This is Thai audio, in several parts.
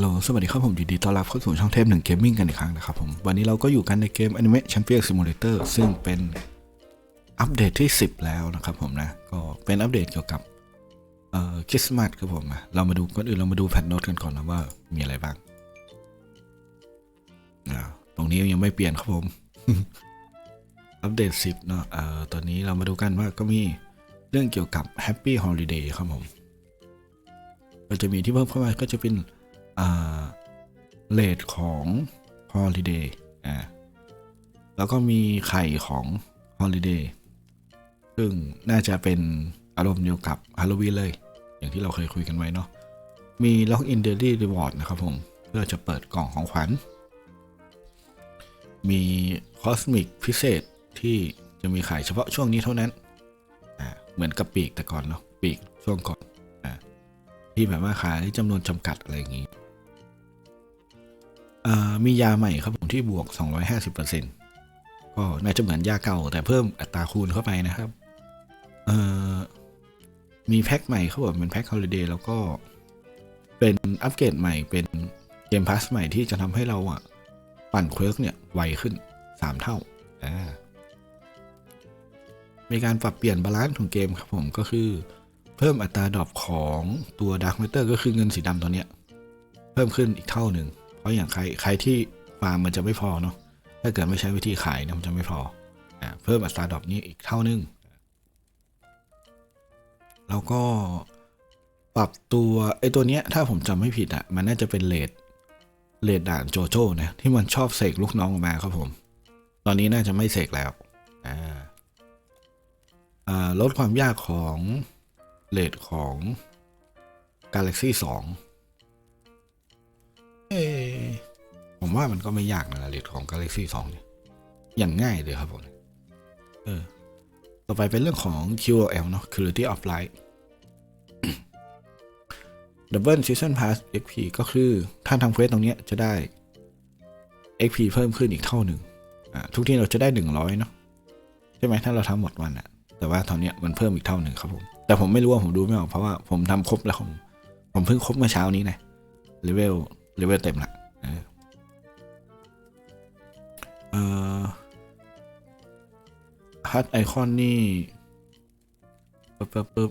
ฮัลโหล สวัสดีครับผมยินดีต้อนรับเข้าสู่ช่องเทพหนึ่งเกมมิ่งกันอีกครั้งนะครับผม วันนี้เราก็อยู่กันในเกม Anime Champion Simulator ซึ่งเป็นอัปเดตที่ 10 แล้วนะครับผมนะ ก็เป็นอัปเดตเกี่ยวกับเอ่อคริสต์มาสครับผมนะเรามาดูก่อนอื่นเรามาดูแพทโน้ตกันก่อนนะว่ามีอะไรบ้างอ่าตรงนี้ยังไม่เปลี่ยนครับผม อัปเดต 10 เนาะเอ่อตอนนี้เรามาดูกันว่าก็มีเรื่องเกี่ยวกับ Happy Holiday ครับผม ก็จะมีที่เพิ่มเข้ามาก็จะเป็น เลทของ Holiday อ่าแล้วก็มีไข่ของ Holiday ซึ่งน่าจะเป็นอารมณ์เดียวกับ Halloween เลย อย่างที่เราเคยคุยกันไว้เนาะมี Lock in Daily Reward นะครับผม เพื่อจะเปิดกล่องของขวัญ มีคอสมิกพิเศษที่จะมีขายเฉพาะช่วงนี้เท่านั้นอ่าเหมือนกับปีกแต่ก่อนเนาะปีกช่วงก่อนอ่าที่แบบว่าขายจำนวนจำกัดอะไรอย่างนี้ มียาใหม่ครับผมที่บวก 250%ก็น่าจะเหมือนยาเก่า แต่เพิ่มอัตราคูณเข้าไปนะครับมีแพ็คใหม่เขาบอกเป็นแพ็คฮอลิเดย์แล้วก็เป็นอัปเกรดใหม่เป็นเกมพาสใหม่ที่จะทำให้เราอะ ปั่นเควร์กเนี่ย ไวขึ้น 3 เท่าอ่ามีการปรับเปลี่ยนบาลานซ์ของเกมครับผมก็คือ เพิ่มอัตราดรอปของตัว Dark Matter ก็คือเงินสีดำตัวเนี้ย เพิ่มขึ้นอีกเท่าหนึ่ง เพราะอย่างใครใครที่ฟาร์มมันจะไม่พอเนาะถ้าเกิดไม่ใช้วิธีขายเนี่ยมันจะไม่พออเพิ่มอัตราดรอปนี้อีกเท่านึง แล้วก็ปรับตัวไอ้ตัวเนี้ยถ้าผมจำไม่ผิดอะมันน่าจะเป็นเลดเลดด่านโจโจ้นะที่มันชอบเสกลูกน้องออกมาครับผม ตอนนี้น่าจะไม่เสกแล้วอ่าลดความยากของเลดของ Galaxy 2 ผมว่ามันก็ไม่ยากนะเลดของ Galaxy 2เนี่ยอย่างง่ายเลยครับผมเออต่อไปเป็นเรื่องของ QOL เนาะ Quality of Life Double Season Pass XP ก็คือถ้าทำเควสตรงเนี้ยจะได้ XP เพิ่มขึ้นอีกเท่าหนึ่งทุกที่เราจะได้ 100 เนาะใช่ไหมถ้าเราทำหมดวันอะแต่ว่าตอนเนี้ยมันเพิ่มอีกเท่าหนึ่งครับผม แต่ผมไม่รู้ว่าผมดูไม่ออกเพราะว่าผมทำครบแล้วผมผมเพิ่งครบเมื่อเช้านี้นะเลเวลเลเวลเต็มละ เอ่อฮัตไอคอนนี่ปึ๊บปึ๊บปึ๊บ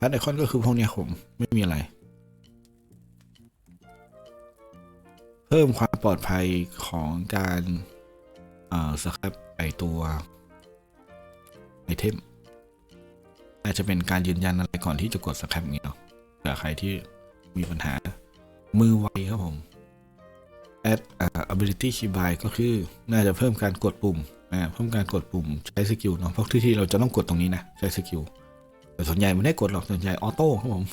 ฮัตไอคอนก็คือพวกเนี้ยผมไม่มีอะไร เพิ่มความปลอดภัยของการเอ่อสครับไอตัวไอเทมอาจจะเป็นการยืนยันอะไรก่อนที่จะกดสครับนี้เนาะเผื่อใครที่มีปัญหามือไวครับผม add ability keybind ก็คือน่าจะเพิ่มการกดปุ่มอ่าเพิ่มการกดปุ่มใช้สกิลเนาะเพราะที่ที่เราจะต้องกดตรงนี้นะใช้สกิลแต่ส่วนใหญ่ไม่ได้กดหรอกส่วนใหญ่ออโต้ครับผม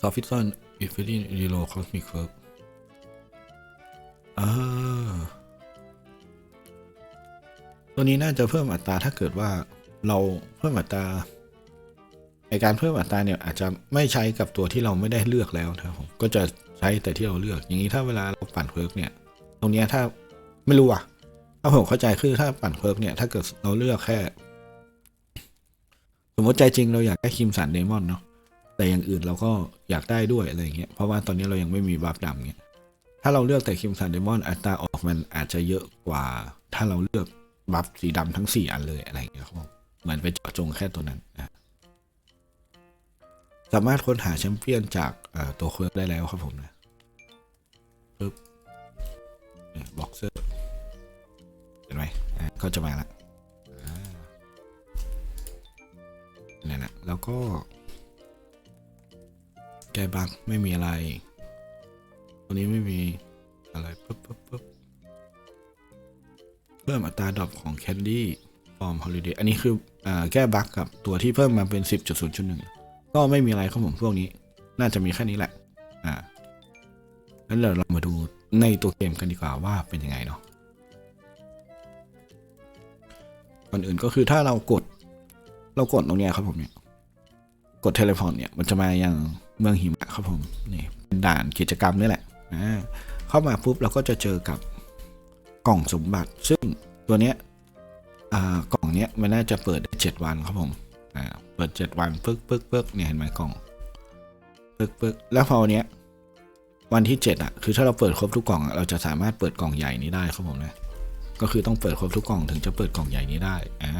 s o f t on if it in reload cosmic curve อ่าตัวนี้น่าจะเพิ่มอัตราถ้าเกิดว่าเราเพิ่มอัตรา ในการเพิ่มอัตราเนี่ยอาจจะไม่ใช้กับตัวที่เราไม่ได้เลือกแล้วนะครับผมก็จะใช้แต่ที่เราเลือก อย่างนี้ถ้าเวลาเราปั่นเพิร์กเนี่ย ตรงนี้ถ้าไม่รู้อะถ้าผมเข้าใจคือถ้าปั่นเพิร์กเนี่ยถ้าเกิดเราเลือกแค่ สมมติใจจริงเราอยากได้คิมสันเดมอนเนาะแต่อย่างอื่นเราก็อยากได้ด้วยอะไรอย่างเงี้ยเพราะว่าตอนนี้เรายังไม่มีบัฟดำเงี้ยถ้าเราเลือกแต่คิมสันเดมอนอัตราออกมันอาจจะเยอะกว่า ถ้าเราเลือกบัฟสีดำทั้งสี่อันเลยอะไรอย่างเงี้ยครับผมเหมือนไปเจาะจงแค่ตัวนั้น สามารถค้นหาแชมเปี้ยนจากตัวเควร์กได้แล้วครับผมนะปึ๊บบ็อกเซอร์เห็นไหมอะก็จะมาละนั่นนะแล้วก็ แก้บักไม่มีอะไร ตัวนี้ไม่มีอะไรปึ๊บปึ๊บปึ๊บเพิ่มอัตราดรอปของแคนดี้ฟอร์มฮอลิเดย์อันนี้คืออแก้บั๊กกับตัวที่เพิ่มมาเป็น 10.0.1 ก็ไม่มีอะไรครับผมพวกนี้ น่าจะมีแค่นี้แหละ อ่างั้นเดี๋ยวเรามาดูในตัวเกมกันดีกว่าว่าเป็นยังไงเนาะก่อนอื่นก็คือถ้าเรากด เรากดตรงเนี้ยครับผมเนี่ย กดเทเลพอร์ตเนี่ยมันจะมาอยังเมืองหิมะครับผมนี่เป็นด่านกิจกรรมนี่แหละอ่าเข้ามาปุ๊บเราก็จะเจอกับกล่องสมบัติ ซึ่งตัวเนี้ยอ่ากล่องเนี้ยมันน่าจะเปิดได้เจ็ดวันครับผมอ่า เปิดเจ็ดวันปึ๊กปึ๊กปึ๊กเนี่ยเห็นไหมกล่องปึ๊กปึ๊กแล้วพอวันเนี้ยวันที่เจ็ดอะคือถ้าเราเปิดครบทุกกล่องอะเราจะสามารถเปิดกล่องใหญ่นี้ได้ครับผมนะก็คือต้องเปิดครบทุกกล่องถึงจะเปิดกล่องใหญ่นี้ได้อ่า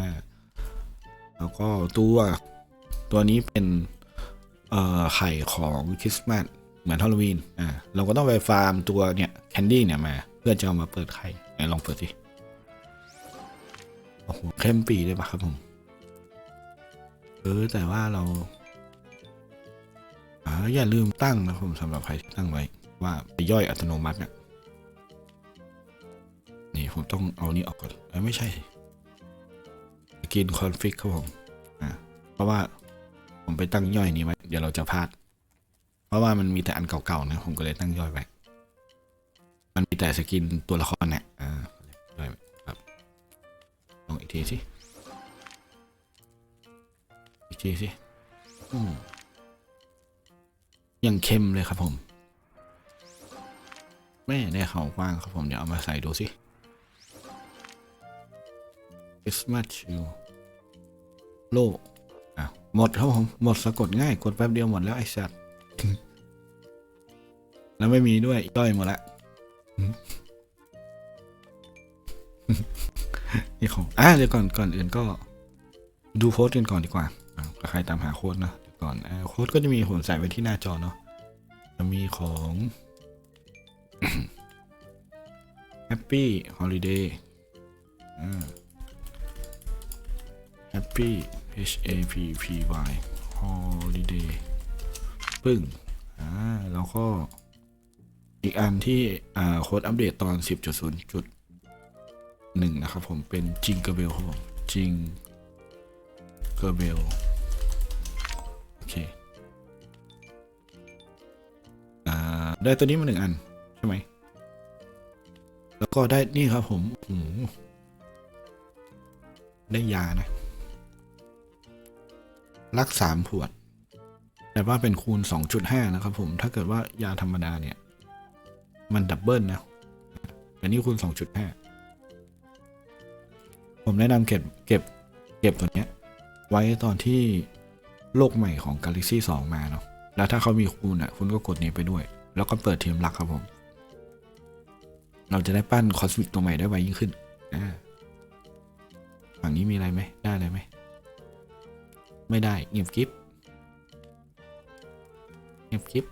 แล้วก็ตัวตัวนี้เป็นเอ่อไข่ของคริสต์มาสเหมือนฮาโลวีนอ่าเราก็ต้องไปฟาร์มตัวเนี่ยแคนดี้เนี่ยมา เพื่อจะเอามาเปิดไข่ไหนลองเปิดสิโอ้โหเข้มปีเลยปะครับผม เออแต่ว่าเราอาอย่าลืมตั้งนะครับผมสำหรับใครที่ตั้งไว้ ว่าไปย่อยอัตโนมัติเนี่ยนี่ผมต้องเอานี้ออกก่อนเอ้ไม่ใช่กินคอนฟิกครับผมอ่าเพราะว่าผมไปตั้งย่อยนี้ไว้ เดี๋ยวเราจะพลาด เพราะว่ามันมีแต่อันเก่าๆนะผมก็เลยตั้งย่อยไว้ มันมีแต่สกินตัวละครเนี่ยอ่าย่อยครับลองอีกทีสิ ทีสิอืมยังเค็มเลยครับผม แม่ได้เขากว้างครับผม เดี๋ยวเอามาใส่ดูสิ Christmas chill โลอะหมดครับผม หมดสะกดง่าย กดแป๊บเดียวหมดแล้วไอ้สัตว์แล้วไม่มีด้วยย่อยหมดละนี่ของอะเดี๋ยวก่อนก่อนอื่นก็ ดูโค้ดกันก่อนดีกว่าอะถ้า ใครตามหาโค้ดนะเดี๋ยวก่อนอ่าโค้ดก็จะมีผมใส่ไว้ที่หน้าจอเนาะจะมีของ Happy Holiday อ Happy H A P P Y Holiday ปึ้งอ่าแล้วก็อีกอันที่อ่าโค้ดอัปเดตตอน 10.0.1 นะครับผมเป็นจิงเกอร์เบลครับผมจิงเกอร์เบล ได้ตัวนี้มาหนึ่งอัน ใช่ไหม แล้วก็ได้นี่ครับผมโอ้โหได้ยานะ รักสามขวด แต่ว่าเป็นคูณ 2.5 นะครับผม ถ้าเกิดว่ายาธรรมดาเนี่ย มันดับเบิลนะ อันนี้คูณ 2.5 ผมแนะนำเก็บเก็บเก็บตัวเนี้ย ไว้ตอนที่โลกใหม่ของ Galaxy 2 มาเนาะแล้วถ้าเขามีคูณอะ คุณก็กดนี้ไปด้วย แล้วก็เปิดเทีมลักครับผม เราจะได้ปั้นคอสมิกตัวใหม่ได้ไวยิ่งขึ้นอ่าฝั่งนี้มีอะไรไหมได้อะไรไหม ไม่ได้เงียบกิฟเงียบกิฟ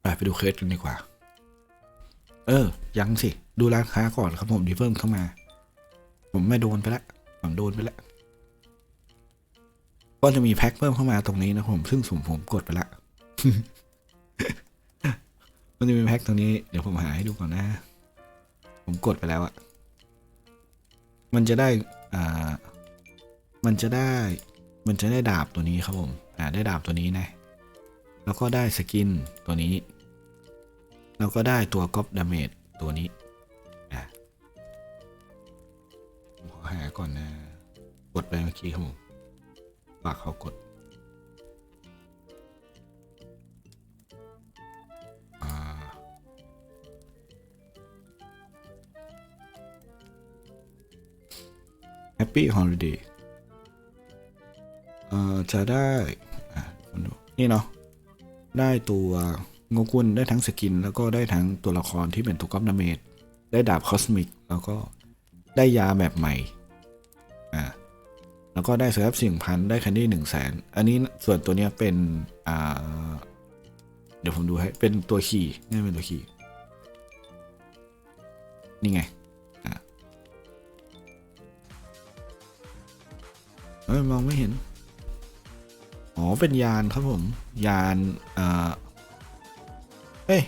ไปไปดูเคสกันดีกว่า เออ ยังสิ ดูร้านค้าก่อนครับผมที่เพิ่มเข้ามา ผมไม่โดนไปล้วผมโดนไปแล้ว ก็จะมีแพ็คเพิ่มเข้ามาตรงนี้นะผมซึ่งผมผมกดไปแล้วมันจะมีแพ็คตรงนี้เดี๋ยวผมหาให้ดูก่อนนะ ผมกดไปแล้วอะมันจะได้อ่ามันจะได้ มันจะได้ดาบตัวนี้ครับผมอ่าได้ดาบตัวนี้นะ แล้วก็ได้สกินตัวนี้ แล้วก็ได้ตัวก๊อปดาเมจตัวนี้อะผมขอหาก่อนนะ กดไปเมื่อกี้ครับผม ฝากเขากดอ่า Happy Holiday เอ่อจะได้อะดูนี่เนาะได้ตัวงกุลได้ทั้งสกิน แล้วก็ได้ทั้งตัวละครที่เป็นตัวก๊อปดาเมจได้ดาบคอสมิก แล้วก็ได้ยาแบบใหม่ แล้วก็ได้เซฟสิ่งพันได้แคนดี้หนึ่งแสนอันนี้ส่วนตัวเนี้ยเป็นอ่าเดี๋ยวผมดูให้เป็นตัวขี่นี่เป็นตัวขี่นี่ไงอ่าเอ้ยมองไม่เห็นอ๋อ เป็นยานครับผม ยานอ่าเฮ้ย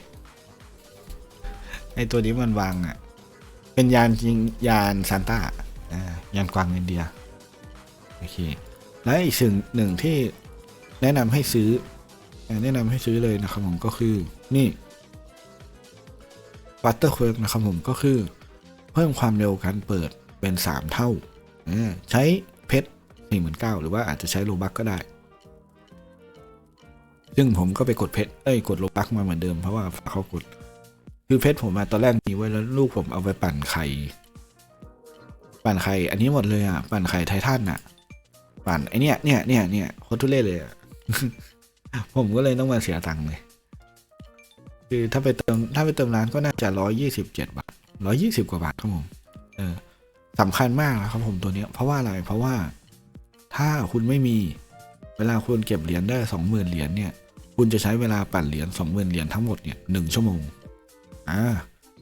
ไอตัวนี้มันวางอะ เป็นยานจริง ยานซานต้า อ่า ยานกวางอินเดีย โอเค และอีกสิ่งหนึ่งที่แนะนำให้ซื้อ แนะนำให้ซื้อเลยนะครับผมก็คือนี่บัตเตอร์เคิร์กนะครับผมก็คือ เพิ่มความเร็วการเปิดเป็น 3 เท่า ใช้เพชรสี่หมื่นเก้าหรือว่าอาจจะใช้โลบักก็ได้ ซึ่งผมก็ไปกดเพชรเอ้ยกดโลบักมาเหมือนเดิมเพราะว่าเขากด คือเพชรผมมาตอนแรกมีไว้แล้วลูกผมเอาไปปั่นไข่ ปั่นไข่อันนี้หมดเลยอะ ปั่นไข่ไททันอะ ปั่นไอเนี้ยเนี่ยเนี่ยเนี่ยโคตรทุเรศเลยผมก็เลยต้องมาเสียตังค์เลย คือถ้าไปเติมถ้าไปเติมร้านก็น่าจะร้อยยี่สิบเจ็ดบาทร้อยี่สิบกว่าบาทครับผมเออสำคัญมากนะครับผมตัวเนี้ยเพราะว่าอะไรเพราะว่าถ้าคุณไม่มีเวลาคุณเก็บเหรียญได้สองหมื่นเหรียญเนี่ยคุณจะใช้เวลาปั่นเหรียญสองหมื่นเหรียญทั้งหมดเนี่ยหนึ่งชั่วโมงอ่า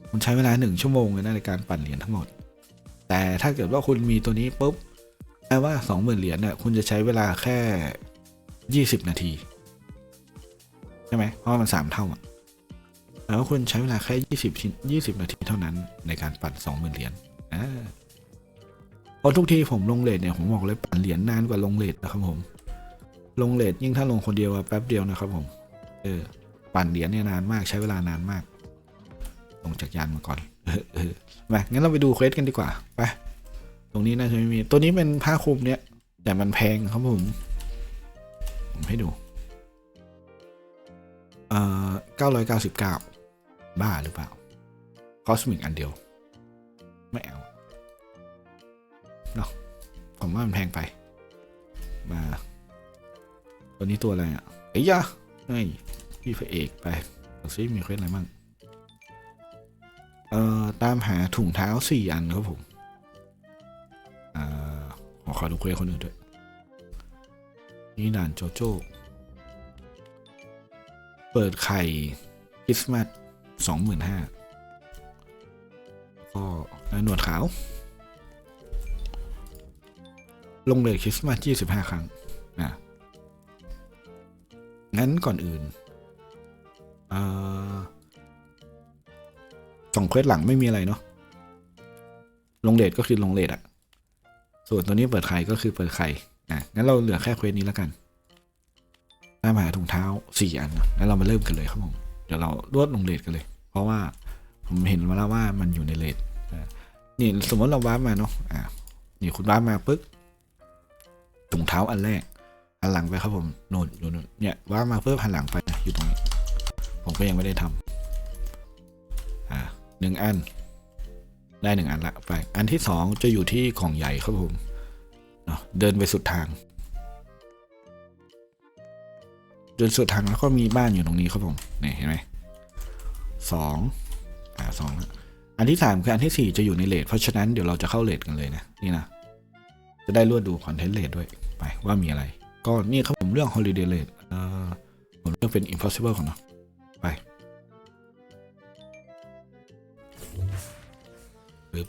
คุณใช้เวลาหนึ่งชั่วโมงเลยนะในการปั่นเหรียญทั้งหมด แต่ถ้าเกิดว่าคุณมีตัวนี้ปุ๊บ แปลว่าสองหมื่นเหรียญเนี่ยคุณจะใช้เวลาแค่ยี่สิบนาที ใช่ไหมเพราะมันสามเท่าอะแล้วคุณใช้เวลาแค่ยี่สิบยี่สิบนาทีเท่านั้นในการปั่นสองหมื่นเหรียญอ่าเพราะทุกทีผมลงเลทเนี่ยผมบอกเลยปั่นเหรียญนานกว่าลงเลทนะครับผม ลงเลทยิ่งถ้าลงคนเดียวอะแป๊บเดียวนะครับผม เออ ปั่นเหรียญเนี่ยนานมากใช้เวลานานมาก ลงจากยานมาก่อน เออเออมางั้นเราไปดูเควสกันดีกว่า ไป รงนี้น่าจะไม่มี ตัวนี้เป็นผ้าคลุมเนี่ย แต่มันแพงครับผม ผมให้ดูเอ่อเก้าร้อยเก้าสิบเก้าบ้าหรือเปล่า คอสมิกอันเดียว ไม่เอาเนาะผมว่ามันแพงไป มา ตัวนี้ตัวอะไรอะเอ้ยะเฮ้ยพี่พระเอกไปดูซิมีเควสอะไรบ้างเอ่อ ตามหาถุงเท้าสี่อันครับผม ขอดูเควสคนอื่นด้วย นี่ด่านโจโจ้ เปิดไข่คริสต์มาสสองหมื่นห้าก็หนวดขาว ลงเลยคริสต์มาสยี่สิบห้าครั้งนะงั้นก่อนอื่นอ่อสองเควสหลังไม่มีอะไรเนาะลงเลทก็คือลงเลทอะ ส่วนตัวนี้เปิดไข่ก็คือเปิดไข่อะงั้นเราเหลือแค่เควสนี้แล้วกันตามหาถุงเท้าสี่อันแล้วเรามาเริ่มกันเลยครับผมเดี๋ยวเรารวดลงเลทกันเลย เพราะว่าผมเห็นมาแล้วว่ามันอยู่ในเลทนี่สมมติเราว้าร์ปมาเนาะอะนี่คุณว้าร์ปมาปึ๊บถุงเท้าอันแรกหันหลังไปครับผมโน่นอยู่นู่นเนี่ยว่ามาเพิ่มหันหลังไปนะอยู่ตรงนี้ ผมก็ยังไม่ได้ทำอ่าหนึ่งอัน ได้หนึ่งอันละไปอันที่สองจะอยู่ที่ของใหญ่ครับผมเนาะเดินไปสุดทาง เดินสุดทางแล้วก็มีบ้านอยู่ตรงนี้ครับผมนี่เห็นไหมสองอ่าสองละอันที่สามคืออันที่สี่จะอยู่ในเลทเพราะฉะนั้นเดี๋ยวเราจะเข้าเลทกันเลยนะนี่นะจะได้รวดดูคอนเทนต์เลทด้วยไปว่ามีอะไร ก็นี่ครับผมเรื่อง holiday rate เอ่อผมเลือกเป็น impossible ก่อนเนาะไป ปึ๊บ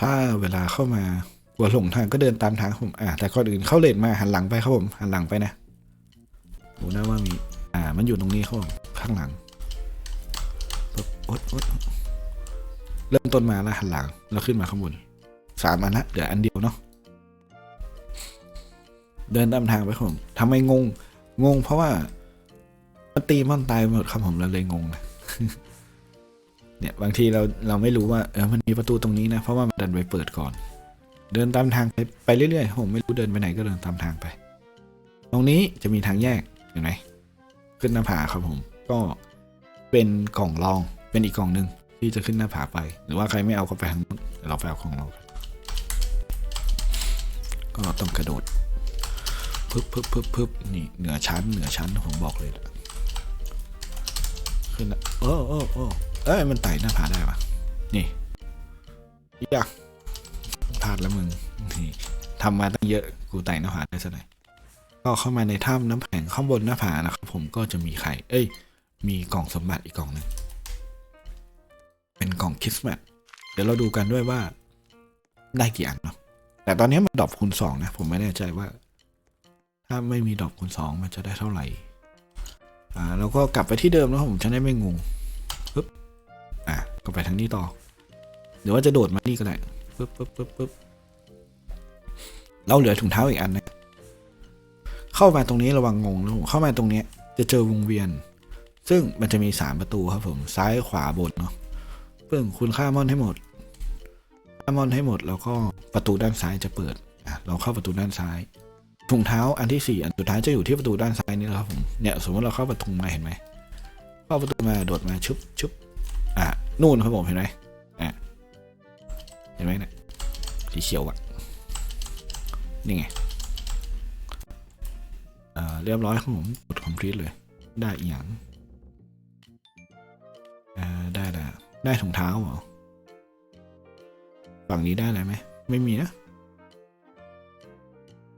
ถ้าเวลาเข้ามากลัวหลงทางก็เดินตามทางผมอ่าแต่ก่อนอื่นเข้าเลนมาหันหลังไปครับผมหันหลังไปนะดูนะว่ามีอ่ามันอยู่ตรงนี้ครับผมข้างหลังปึ๊บโอ๊ยโอ๊ยเริ่มต้นมาแล้วหันหลังแล้วขึ้นมาข้างบนสามอันละเดี๋ยวอันเดียวเนาะเดินตามทางไปครับผมทำไมงง งงเพราะว่ามันตีมันตายหมดครับผมเราเลยงงนะ เนี่ยบางทีเราเราไม่รู้ว่าเออมันมีประตูตรงนี้นะเพราะว่ามันดันไปเปิดก่อน เดินตามทางไปไปเรื่อยๆผมไม่รู้เดินไปไหนก็เดินตามทางไป ตรงนี้จะมีทางแยกเห็นไหมขึ้นหน้าผาครับผม ก็เป็นกล่องรองเป็นอีกกล่องหนึ่งที่จะขึ้นหน้าผาไป หรือว่าใครไม่เอาก็ไปทางนู้นเราไปเอาของเราก็ต้องกระโดดพึบพึบพึบพึบนี่เหนือชั้นเหนือชั้นผมบอกเลย ขึ้นละโอ้โอ้โอ้ เอ้ยมันไต่หน้าผาได้ปะนี่ยากพลาดแล้วมึงนี่ทำมาตั้งเยอะกูไต่หน้าผาได้สักหน่อยก็เข้ามาในถ้ำน้ำแข็งข้างบนหน้าผานะครับผมก็จะมีไข่เอ้ย มีกล่องสมบัติอีกกล่องหนึ่งเป็นกล่องคริสต์มาสเดี๋ยวเราดูกันด้วยว่าได้กี่อันเนาะแต่ตอนนี้มันดรอปคูณสองนะ ผมไม่แน่ใจว่า ถ้าไม่มีดอกคูณสองมันจะได้เท่าไหร่อ่าแล้วก็กลับไปที่เดิมแล้วผมจะได้ไม่งง ก็ไปทางนี้ต่อ หรือว่าจะโดดมานี่ก็ได้ปึ๊บปึ๊บปึ๊บปึ๊บเราเหลือถุงเท้าอีกอันนะ เข้ามาตรงนี้ระวังงงนะผมเข้ามาตรงนี้จะเจอวงเวียน ซึ่งมันจะมีสามประตูครับผม ซ้ายขวาบนเนาะเพิ่งคุณฆ่ามอนให้หมดฆ่ามอนให้หมด แล้วก็ประตูด้านซ้ายจะเปิดอะเราเข้าประตูด้านซ้ายถุงเท้าอันที่สี่อันสุดท้ายจะอยู่ที่ประตูด้านซ้ายนี่แหละครับผมเนี่ยสมมติเราเข้าประตูมาเห็นไหมเข้าประตูมาโดดมาชุบชุบ นู่นครับผมเห็นไหมอะเห็นไหมเนี่ยสีเขียวอะนี่ไงอ่าเรียบร้อยครับผมกด complete เลย ได้อีกอย่างอ่าได้แล้วได้ถุงเท้าเหรอฝั่งนี้ได้อะไรไหมไม่มีนะ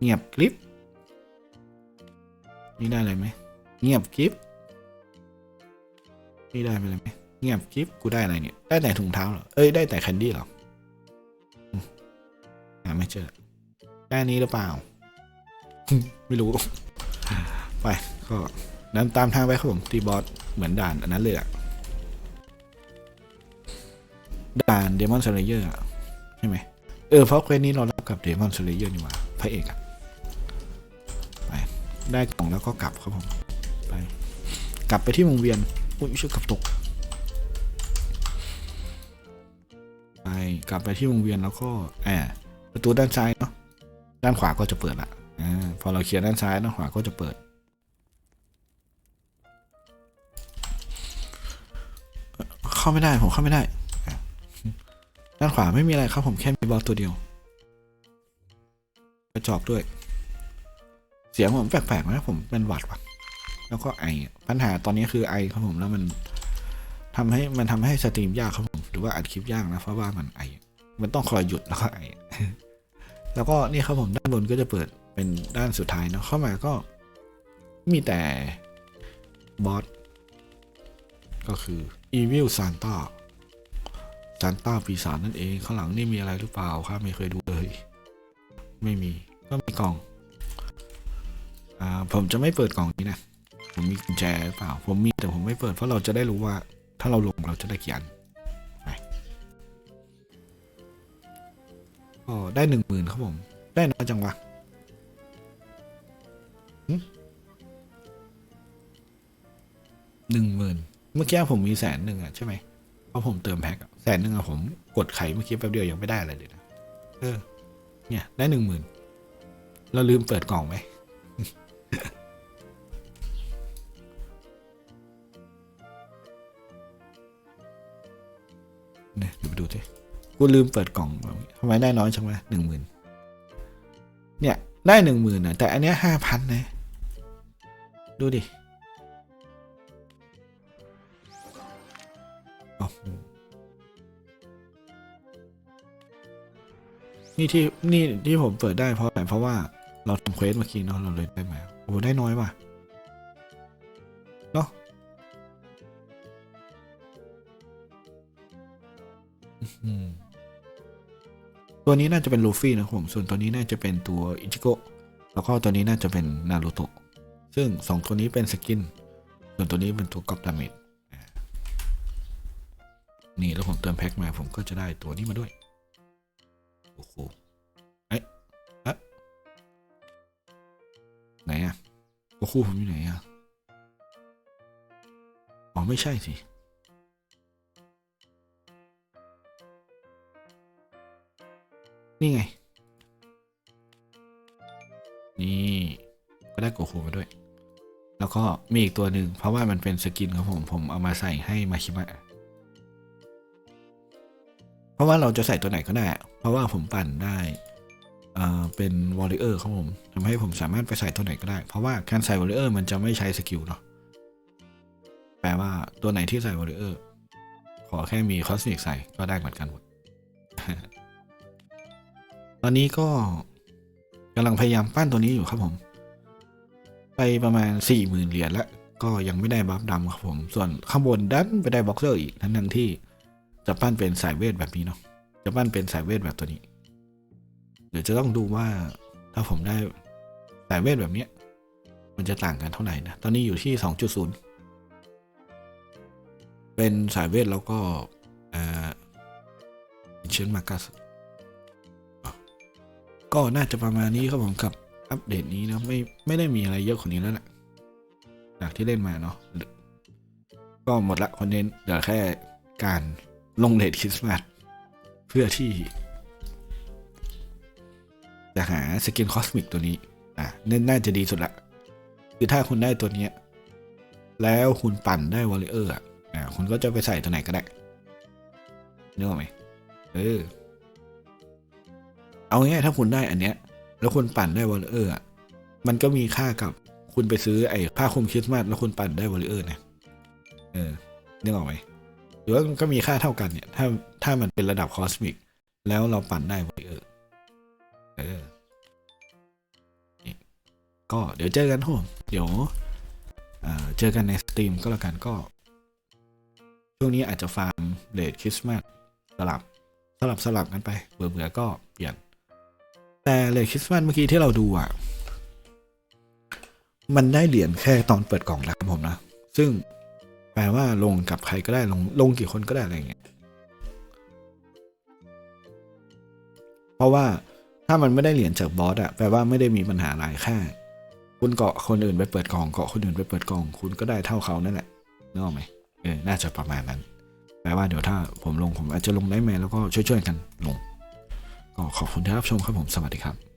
เงียบกริบนี่ได้อะไรไหมเงียบกริบนี่ได้ไปเลยไหม เงียบกริบกูได้อะไรเนี่ย ได้แต่ถุงเท้าเหรอ เอ้ยได้แต่แคนดี้เหรอหาไม่เจอได้นี้หรือเปล่า ไม่รู้ ไปก็เดินตามทางไปครับผมตีบอสเหมือนด่านอันนั้นเลยอะด่านเดมอนสเลเยอร์ใช่ไหมเออเพราะเควสนี้เรารับกับเดมอนสเลเยอร์นี่ว่าพระเอกอะไปได้กล่องแล้วก็กลับครับผมไป กลับไปที่วงเวียนอุ้ยชื่อกลับตก กลับไปที่วงเวียนแล้วก็แอบประตูด้านซ้ายเนาะด้านขวาก็จะเปิดละอพอเราเคลียร์ด้านซ้ายด้านขวาก็จะเปิดเข้าไม่ได้ผมเข้าไม่ได้ ด้านขวาไม่มีอะไรครับผมแค่มีบอลตัวเดียวกระจอกด้วย เสียงผมแปลกๆนะผมเป็นหวัดว่ะแล้วก็ไอปัญหาตอนนี้คือไอครับผมแล้วมัน ทำให้มันทำให้สตรีมยากครับผมหรือว่าอัดคลิปยากนะเพราะว่ามันไอ มันต้องคอยหยุดแล้วก็ไอ แล้วก็นี่ครับผมด้านบนก็จะเปิดเป็นด้านสุดท้ายเนาะเข้ามาก็มีแต่บอสก็คือ Evil Santa Santa ปีศาจนั่นเองข้างหลังนี่มีอะไรหรือเปล่าครับไม่เคยดูเลย ไม่มีก็มีกล่องอ่าผมจะไม่เปิดกล่องนี้นะ ผมมีกุญแจหรือเปล่า ผมมีแต่ผมไม่เปิดเพราะเราจะได้รู้ว่า ถ้าเราลงเราจะได้กี่อันไปก็ได้หนึ่งหมื่นครับผม ได้น้อยจังวะหนึ่งหมื่นเมื่อกี้ผมมีแสนหนึ่งอะใช่ไหมเพราะผมเติมแพ็กแสนหนึ่งอะผมกดไขเมื่อกี้แป๊บเดียวยังไม่ได้อะไรเลยนะเออ เนี่ย ได้หนึ่งหมื่นเราลืมเปิดกล่องไหม เนี่ยเดี๋ยวไปดูสิกูลืมเปิดกล่องทำไมได้น้อยจังวะหนึ่งหมื่นเนี่ย ได้หนึ่งหมื่นอะแต่อันเนี้ยห้าพันนะดูดิโอ้โหนี่ที่นี่ที่ผมเปิดได้เพราะอะไรเพราะว่าเราทำเควสเมื่อกี้เนาะเราเลยได้มาโอ้โหได้น้อยว่ะ ตัวนี้น่าจะเป็นลูฟี่นะครับผม ส่วนตัวนี้น่าจะเป็นตัวอิจิโกะ แล้วก็ตัวนี้น่าจะเป็นนารูโตะ ซึ่งสองตัวนี้เป็นสกิน ส่วนตัวนี้เป็นตัวกอบดาเมจอ่านี่แล้วผมเติมแพ็คมาผมก็จะได้ตัวนี้มาด้วย โอ้โหเอ๊ะเอ๊ะไหนอะโอ้โหผมอยู่ไหนอะอ๋อไม่ใช่สิ นี่ไง นี่ก็ได้โกคูมาด้วย แล้วก็มีอีกตัวหนึ่งเพราะว่ามันเป็นสกินครับผมผมเอามาใส่ให้มาคิมะเพราะว่าเราจะใส่ตัวไหนก็ได้ เพราะว่าผมปั่นได้เอ่อเป็นวอลเลเยอร์ครับผมทำให้ผมสามารถไปใส่ตัวไหนก็ได้ เพราะว่าการใส่วอลเลเยอร์มันจะไม่ใช้สกิลเนาะแปลว่าตัวไหนที่ใส่วอลเลเยอร์ขอแค่มีคอสมิกใส่ก็ได้เหมือนกันหมด ตอนนี้ก็กำลังพยายามปั้นตัวนี้อยู่ครับผม ไปประมาณสี่หมื่นเหรียญแล้วก็ยังไม่ได้บัฟดำครับผม ส่วนข้างบนดันไปได้บ็อกเซอร์อีกทั้งทั้งที่จะปั้นเป็นสายเวทแบบนี้เนาะจะปั้นเป็นสายเวทแบบตัวนี้เดี๋ยวจะต้องดูว่าถ้าผมได้สายเวทแบบเนี้ย มันจะต่างกันเท่าไหร่นะ ตอนนี้อยู่ที่สองจุดศูนย์เป็นสายเวทแล้วก็เอ่อเชนมากัส ก็น่าจะประมาณนี้ครับผมกับอัปเดตนี้นะไม่ไม่ได้มีอะไรเยอะกว่านี้แล้วแหละจากที่เล่นมาเนาะก็หมดละคอนเทนต์เหลือแค่การลงเลทคริสต์มาสเพื่อที่ จะหาสกินคอสมิกตัวนี้ อะนั่นน่าจะดีสุดละ คือถ้าคุณได้ตัวเนี้ย แล้วคุณปั่นได้วอลเลเยอร์อะอะคุณก็จะไปใส่ตัวไหนก็ได้นึกออกไหมเออ เอาง่ายถ้าคุณได้อันเนี้ย แล้วคุณปั่นได้วอลเลอร์อะมันก็มีค่ากับคุณไปซื้อไอ้ผ้าคลุมคริสต์มาสแล้วคุณปั่นได้วอลเลอร์เนี่ยเออนึกออกไหมหรือว่ามันก็มีค่าเท่ากันเนี่ย ถ้าถ้ามันเป็นระดับคอสมิกแล้วเราปั่นได้วอลเลอร์เออนี่ก็เดี๋ยวเจอกันครับผมเดี๋ยวเจอกันในสตรีมก็แล้วกันก็ ช่วงนี้อาจจะฟาร์มเลดคริสต์มาสสลับสลับสลับกันไปเบื่อเบื่อก็เปลี่ยน แต่เลดคริสต์มาสเมื่อกี้ที่เราดูอะ มันได้เหรียญแค่ตอนเปิดกล่องนะครับผมนะ ซึ่งแปลว่าลงกับใครก็ได้ลงลงกี่คนก็ได้อะไรอย่างเงี้ย เพราะว่าถ้ามันไม่ได้เหรียญจากบอสอะแปลว่าไม่ได้มีปัญหาอะไรแค่คุณเกาะคนอื่นไปเปิดกล่องเกาะคนอื่นไปเปิดกล่อง คุณก็ได้เท่าเขานั่นแหละนึกออกไหมเออ น่าจะประมาณนั้น แปลว่าเดี๋ยวถ้าผมลงผมอาจจะลงได้ไหมแล้วก็ช่วยๆกันลง็ขอบคุณที่รับชมครับผม สวัสดีครับ